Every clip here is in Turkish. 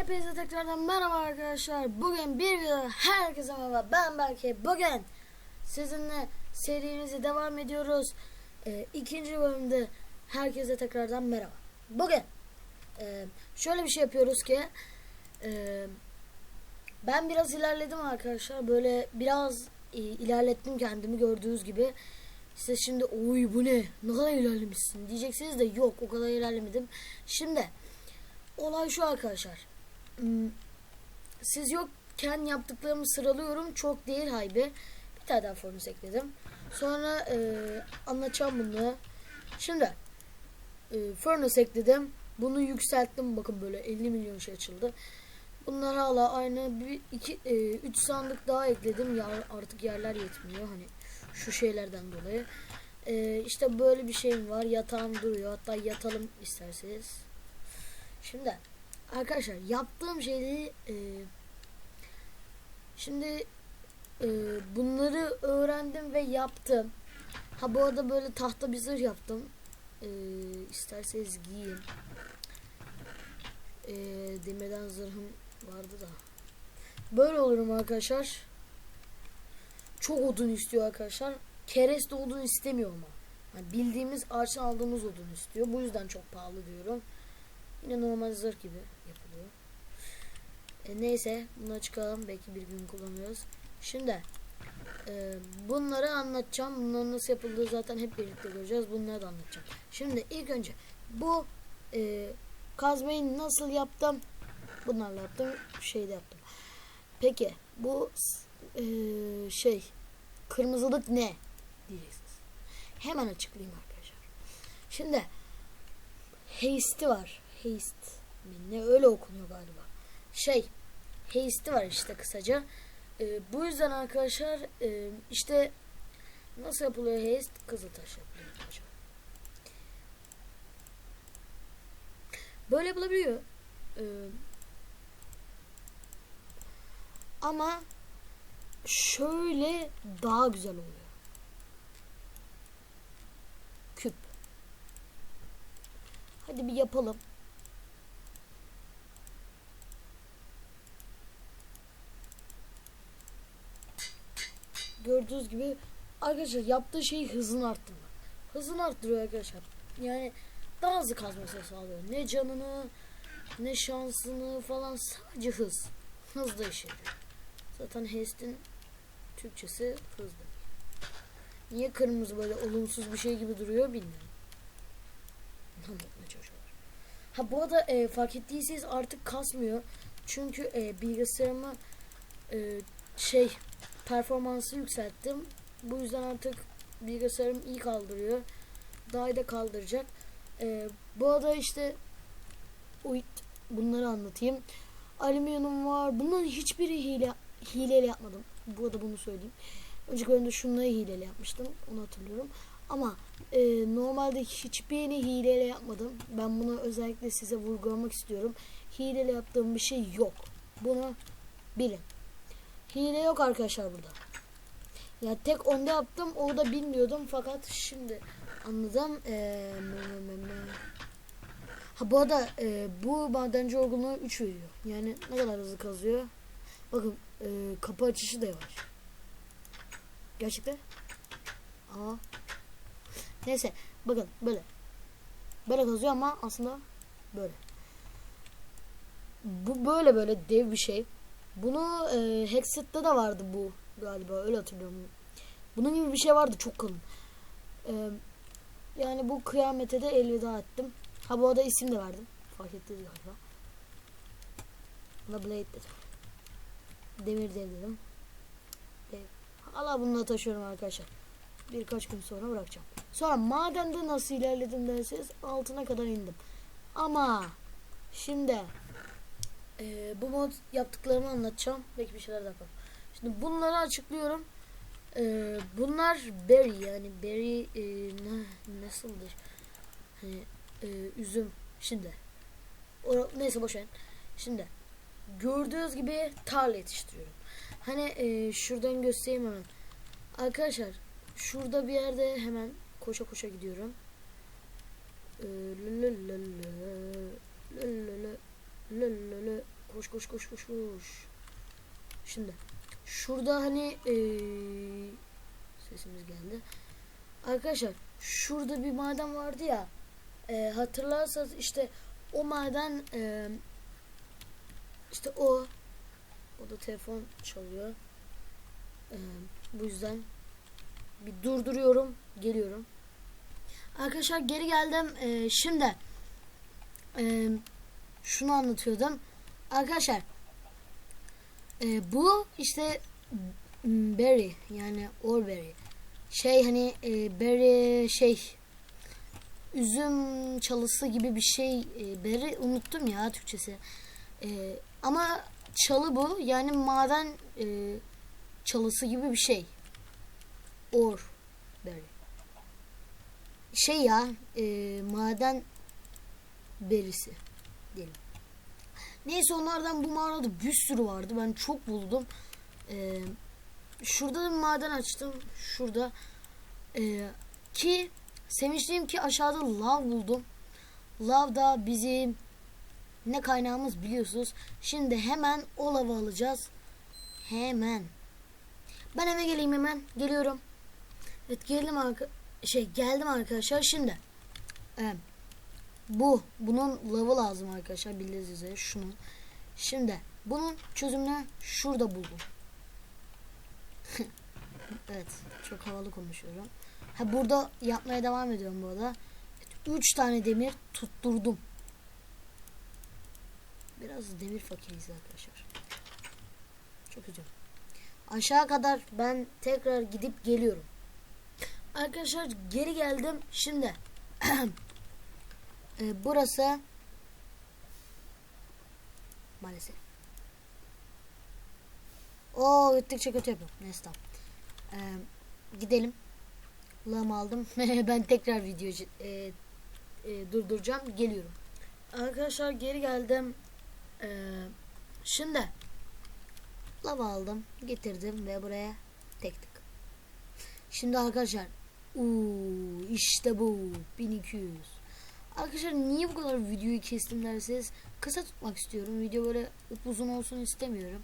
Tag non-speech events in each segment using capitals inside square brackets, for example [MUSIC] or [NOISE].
Hepinize tekrardan merhaba arkadaşlar. Bugün bir video herkese merhaba. Ben Berke. Bugün sizinle serimizi devam ediyoruz. Ee, ikinci bölümde herkese tekrardan merhaba. Bugün e, şöyle bir şey yapıyoruz ki e, ben biraz ilerledim arkadaşlar. Böyle biraz e, ilerlettim kendimi gördüğünüz gibi. Size şimdi oy bu ne? Ne kadar ilerlemişsin diyeceksiniz de yok o kadar ilerlemedim. Şimdi olay şu arkadaşlar. Hmm, Siz yokken yaptıklarımı sıralıyorum. Çok değil haybi. Bir tane daha furnace ekledim. Sonra e, anlatacağım bunu. Şimdi e, furnace ekledim. Bunu yükselttim. Bakın böyle 50 milyon şey açıldı. Bunlar hala aynı. Bir, e, üç sandık daha ekledim. Ya, artık yerler yetmiyor. Hani şu şeylerden dolayı. E, işte böyle bir şeyim var. Yatağım duruyor. Hatta yatalım isterseniz. Şimdi arkadaşlar yaptığım şeyi e, şimdi e, bunları öğrendim ve yaptım. Ha bu arada böyle tahta bir zırh yaptım. E, isterseniz giyin. E, demirden zırhım vardı da. Böyle olurum arkadaşlar. Çok odun istiyor arkadaşlar. Kereste odun istemiyor ama. Yani bildiğimiz ağaçtan aldığımız odun istiyor. Bu yüzden çok pahalı diyorum. Yine normal zırh gibi yapılıyor. E, neyse bunu çıkalım. Belki bir gün kullanıyoruz. Şimdi e, bunları anlatacağım. Bunların nasıl yapıldığı zaten hep birlikte göreceğiz. Bunları da anlatacağım. Şimdi ilk önce bu e, kazmayı nasıl yaptım? Bunlarla yaptım. Şeyde yaptım. Peki bu e, şey kırmızılık ne? Diyeceksiniz. Hemen açıklayayım arkadaşlar. Şimdi haste'i var. Haste? Ne öyle okunuyor galiba. Şey haste'i var işte kısaca. Ee, bu yüzden arkadaşlar e, işte nasıl yapılıyor haste? Kızıltaş yapılıyor. Böyle yapılabiliyor. Ee, ama şöyle daha güzel oluyor. Küp. Hadi bir yapalım. Gördüğünüz gibi arkadaşlar yaptığı şeyi hızını arttırma. Hızını arttırıyor arkadaşlar. Yani daha hızlı kazmasını sağlıyor. Ne canını ne şansını falan sadece hız. Hızlı işe yarıyor. Zaten Hest'in Türkçesi hızlı. Niye kırmızı böyle olumsuz bir şey gibi duruyor bilmiyorum. Ha bu arada e, fark ettiyseniz artık kasmıyor. Çünkü e, bilgisayarımı e, şey performansı yükselttim. Bu yüzden artık bilgisayarım iyi kaldırıyor. Daha iyi de kaldıracak. E, bu arada işte bunları anlatayım. Alüminyum var. Bunların hiçbiri hile hileyle yapmadım. Bu arada bunu söyleyeyim. Önceki bölümde şunları hileyle yapmıştım. Onu hatırlıyorum. Ama e, normalde hiçbirini hileyle yapmadım. Ben bunu özellikle size vurgulamak istiyorum. Hileyle yaptığım bir şey yok. Bunu bilin. Hile yok arkadaşlar burada. Ya tek onda yaptım. O da bilmiyordum. Fakat şimdi anladım. Ee, ha bu arada e, bu madenci olgunluğu 3 veriyor. Yani ne kadar hızlı kazıyor. Bakın e, kapı açışı da var. Gerçekten. Aa. Neyse bakın böyle. Böyle kazıyor ama aslında böyle. Bu böyle böyle dev bir şey. Bunu e, Hexit'te de vardı bu galiba öyle hatırlıyorum. Bunun gibi bir şey vardı çok kalın. E, yani bu kıyamete de elveda ettim. Ha bu arada isim de verdim. Fark ettiniz galiba. La Blade dedim. Demir dev dedim. Dev. Hala bununla taşıyorum arkadaşlar. Birkaç gün sonra bırakacağım. Sonra madende nasıl ilerledim derseniz altına kadar indim. Ama şimdi e, bu mod yaptıklarımı anlatacağım. Belki bir şeyler de yaparım. Şimdi bunları açıklıyorum. E, bunlar berry yani berry e, nasıldır? Hani, e, üzüm. Şimdi. O, neyse boş verin. Şimdi gördüğünüz gibi tarla yetiştiriyorum. Hani e, şuradan göstereyim hemen. Arkadaşlar şurada bir yerde hemen koşa koşa gidiyorum. Ee, lö lö lö lö, lö lö lö, lö lö lö. Koş koş koş koş koş. Şimdi şurada hani eee, sesimiz geldi. Arkadaşlar şurada bir maden vardı ya. Eee hatırlarsanız işte o maden eee, işte o o da telefon çalıyor. Eee, bu yüzden bir durduruyorum. Geliyorum. Arkadaşlar geri geldim. Eee, şimdi eee, şunu anlatıyordum. Arkadaşlar e, bu işte berry yani orberry. Şey hani e, berry şey üzüm çalısı gibi bir şey e, berry unuttum ya Türkçesi. E, ama çalı bu yani maden e, çalısı gibi bir şey. Or berry şey ya e, maden berisi diyelim. Neyse onlardan bu mağarada bir sürü vardı. Ben çok buldum. Ee, şurada da bir maden açtım. Şurada. Ee, ki sevinçliyim ki aşağıda lav buldum. Lav da bizim ne kaynağımız biliyorsunuz. Şimdi hemen o lavı alacağız. Hemen. Ben eve geleyim hemen. Geliyorum. Evet geldim arka şey geldim arkadaşlar şimdi. Evet. Bu. Bunun lavı lazım arkadaşlar. Bildiğiniz üzere şunun. Şimdi bunun çözümünü şurada buldum. [LAUGHS] evet. Çok havalı konuşuyorum. Ha burada yapmaya devam ediyorum bu arada. Evet, üç tane demir tutturdum. Biraz demir fakiriyiz arkadaşlar. Çok üzüldüm. Aşağı kadar ben tekrar gidip geliyorum. Arkadaşlar geri geldim. Şimdi [CLEARS THROAT] Ee, burası maalesef. O gittikçe kötü yapıyorum. Neyse tamam. Ee, gidelim. Lam aldım. [LAUGHS] ben tekrar video e, e, durduracağım. Geliyorum. Arkadaşlar geri geldim. Ee, şimdi lava aldım. Getirdim ve buraya tek tık. Şimdi arkadaşlar Uuu işte bu 1200 Arkadaşlar niye bu kadar videoyu kestim derseniz kısa tutmak istiyorum. Video böyle upuzun olsun istemiyorum.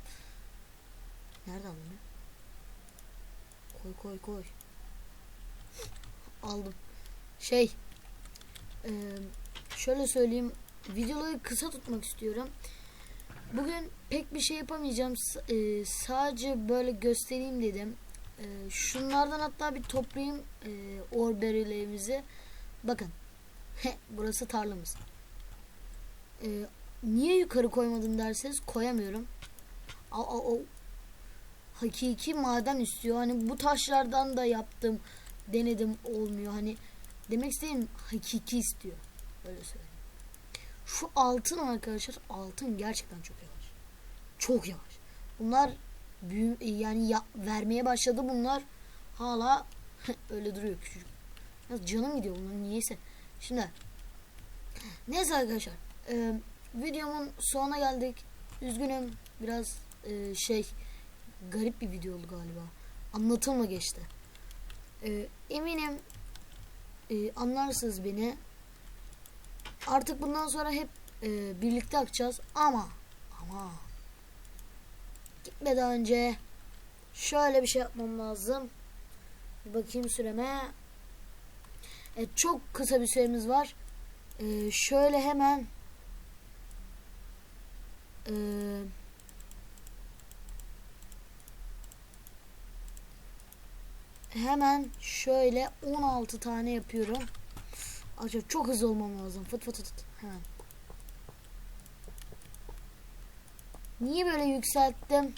Nerede aldın ya? Koy koy koy. Aldım. Şey e, şöyle söyleyeyim videoları kısa tutmak istiyorum. Bugün pek bir şey yapamayacağım. E, sadece böyle göstereyim dedim. E, şunlardan hatta bir toplayayım e, orberry'lerimizi. Bakın. Burası tarlamız. Ee, niye yukarı koymadım derseniz koyamıyorum. A, a, a, hakiki maden istiyor. Hani bu taşlardan da yaptım. Denedim olmuyor. Hani demek istediğim hakiki istiyor. Öyle söyleyeyim. Şu altın arkadaşlar altın gerçekten çok yavaş. Çok yavaş. Bunlar büyü, yani ya, vermeye başladı bunlar. Hala öyle duruyor küçücük. Ya canım gidiyor bunların niyeyse. Şimdi neyse arkadaşlar e, videomun sonuna geldik. Üzgünüm biraz e, şey garip bir video oldu galiba. Anlatılma geçti. E, eminim e, anlarsınız beni. Artık bundan sonra hep e, birlikte yapacağız ama ama gitmeden önce şöyle bir şey yapmam lazım. Bir bakayım süreme. Evet, çok kısa bir süremiz var. Ee, şöyle hemen ee, hemen şöyle 16 tane yapıyorum. Acaba çok hızlı olmam lazım. Fıt fıt fıt. Hemen. Niye böyle yükselttim?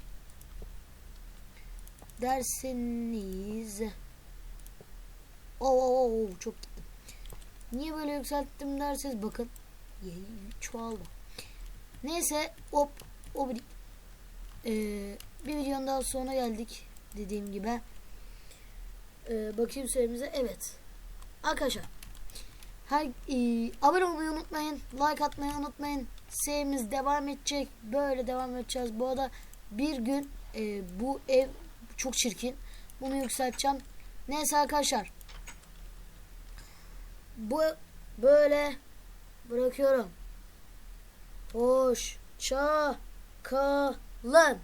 Derseniz. Oo, oo, oo, çok gitti. Niye böyle yükselttim derseniz bakın. Çoğaldı. Neyse hop o bir ee, bir videonun daha sonra geldik dediğim gibi. Ee, bakayım süremize. Evet. Arkadaşlar her, e, abone olmayı unutmayın. Like atmayı unutmayın. Serimiz devam edecek. Böyle devam edeceğiz. Bu arada bir gün e, bu ev çok çirkin. Bunu yükselteceğim. Neyse arkadaşlar bu böyle bırakıyorum. Hoşça kalın.